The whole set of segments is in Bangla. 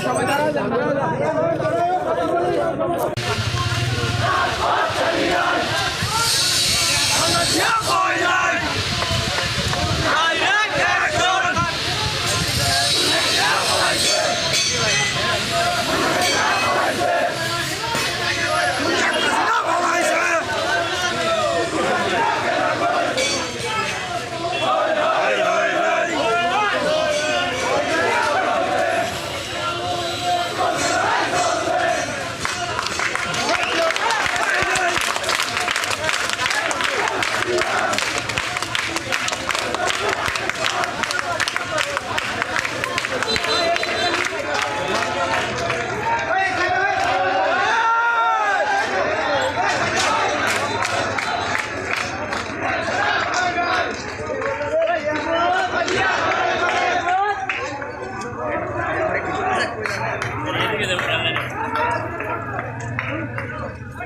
সবাই দাঁড়ায় দাঁড়ায়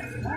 Yeah.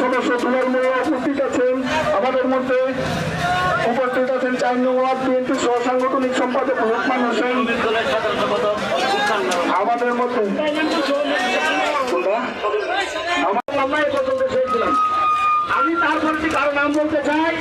সদস্য দুলাল উপস্থিত আছেন। আমাদের মধ্যে উপস্থিত আছেন চার নং ওয়ার্ড বিএনপির সম্পাদক রহমান হোসেন। আমাদের মধ্যে আমি তারপরে কারও নাম বলতে চাই।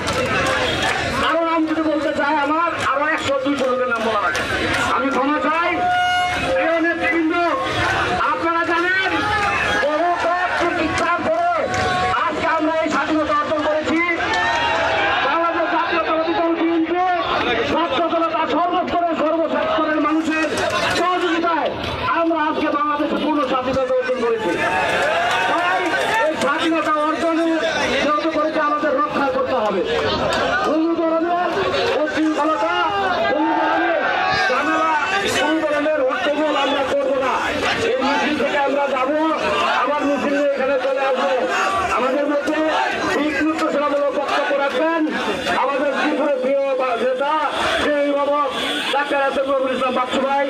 বিশৃঙ্খলতা আমরা করব না এই মিছিল থেকে আমরা যাব আবার মিছিল এখানে চলে আসব আমাদের মধ্যে ঠিক মুক্তসেনামূলক বক্তব্য রাখবেন আমাদের ত্রিপুরা প্রিয় নেতা সেই বাবক ডাক্তার আসাদ ইসলাম বাচ্চু ভাই